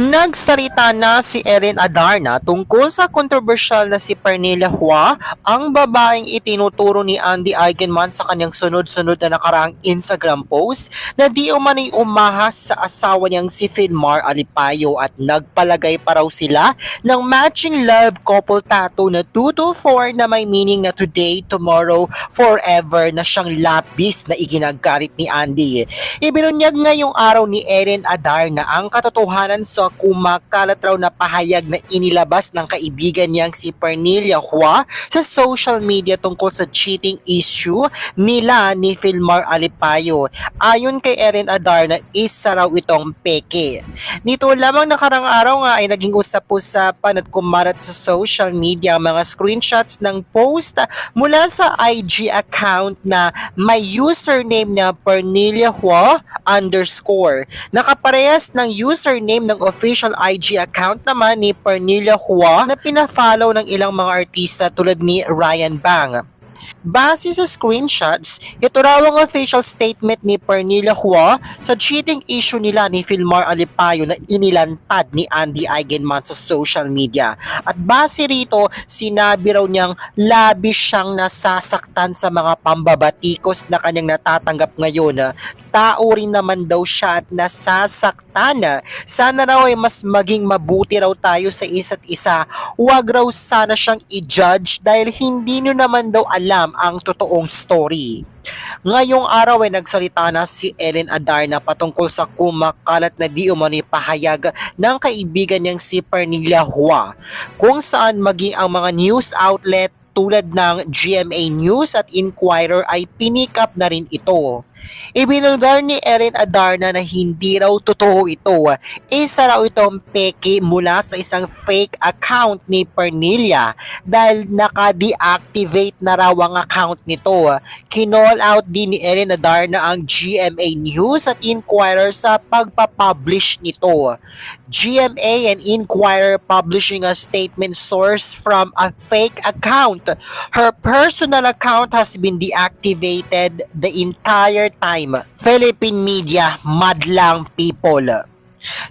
Nagsalita na si Erin Adarna tungkol sa kontrobersyal na si Pernilla Hua, ang babaeng itinuturo ni Andy Eigenman sa kanyang sunod-sunod na nakaraang Instagram post na di umano'y umahas sa asawa niyang si Filmar Alipayo at nagpalagay pa raw sila ng matching love couple tattoo na 224 na may meaning na today, tomorrow, forever na siyang lapis na iginagalit ni Andy. Ibinunyag ngayong araw ni Erin Adarna ang katotohanan sa kumakalat raw na pahayag na inilabas ng kaibigan niyang si Pernilla Hua sa social media tungkol sa cheating issue nila ni Filmar Alipayo. Ayon kay Erin Adarna, isa raw itong peke. Nito lamang nakarang araw nga ay naging usap-usapan at kumarat sa social media ang mga screenshots ng post mula sa IG account na may username na Pernilla Hua underscore. Nakaparehas ng username ng official IG account naman ni Pernilla Hua na pinafollow ng ilang mga artista tulad ni Ryan Bang. Base sa screenshots, ito raw ang official statement ni Pernilla Hua sa cheating issue nila ni Filmar Alipayo na inilantad ni Andy Eigenman sa social media. At base rito, sinabi raw niyang labis siyang nasasaktan sa mga pambabatikos na kanyang natatanggap ngayon. Tao rin naman daw siya at nasasaktan. Sana raw ay mas maging mabuti raw tayo sa isa't isa. Huwag raw sana siyang i-judge dahil hindi nyo naman daw alam ang totoong story. Ngayong araw ay nagsalita na si Ellen Adarna patungkol sa kumakalat na di umano'y pahayag ng kaibigan niyang si Pernilla Hua kung saan maging ang mga news outlet tulad ng GMA News at Inquirer ay pinikap na rin ito. Ibinulgar ni Erin Adarna na hindi raw totoo ito. Isa raw itong peke mula sa isang fake account ni Pernilla dahil naka-deactivate na raw ang account nito. Kinall out din ni Erin Adarna ang GMA News at Inquirer sa pagpapublish nito. GMA and Inquirer publishing a statement source from a fake account. Her personal account has been deactivated the entire time. Philippine media, madlang people.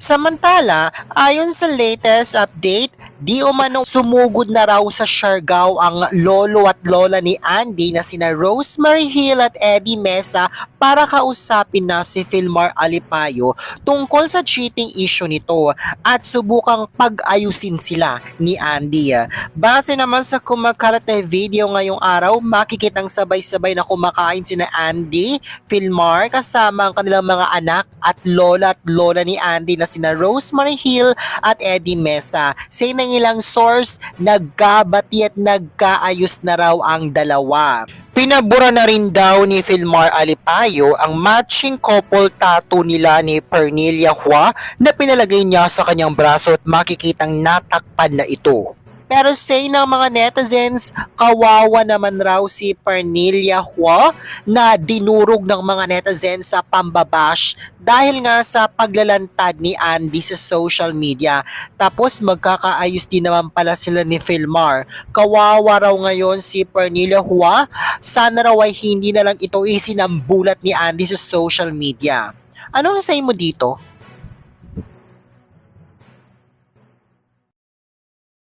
Samantala, ayon sa latest update, di umano sumugod na raw sa Siargao ang lolo at lola ni Andy na sina Rosemary Hill at Eddie Mesa para kausapin na si Filmar Alipayo tungkol sa cheating issue nito at subukang pag-ayusin sila ni Andy. Base naman sa kumakalat na video ngayong araw, makikitang sabay-sabay na kumakain sina Andy, Filmar kasama ang kanilang mga anak at lola at lola ni Andy na sina Rosemary Hill at Eddie Mesa. Sa ng ilang source, nagkabati at nagkaayos na raw ang dalawa. Pinabura na rin daw ni Filmar Alipayo ang matching couple tattoo nila ni Pernilla Hua na pinalagay niya sa kanyang braso at makikitang natakpan na ito. Pero say ng mga netizens, kawawa naman raw si Pernilla Hua na dinurog ng mga netizens sa pambabash dahil nga sa paglalantad ni Andy sa social media. Tapos magkakaayos din naman pala sila ni Filmar. Kawawa raw ngayon si Pernilla Hua. Sana raw ay hindi na lang ito isinambulat ni Andy sa social media. Anong say mo dito?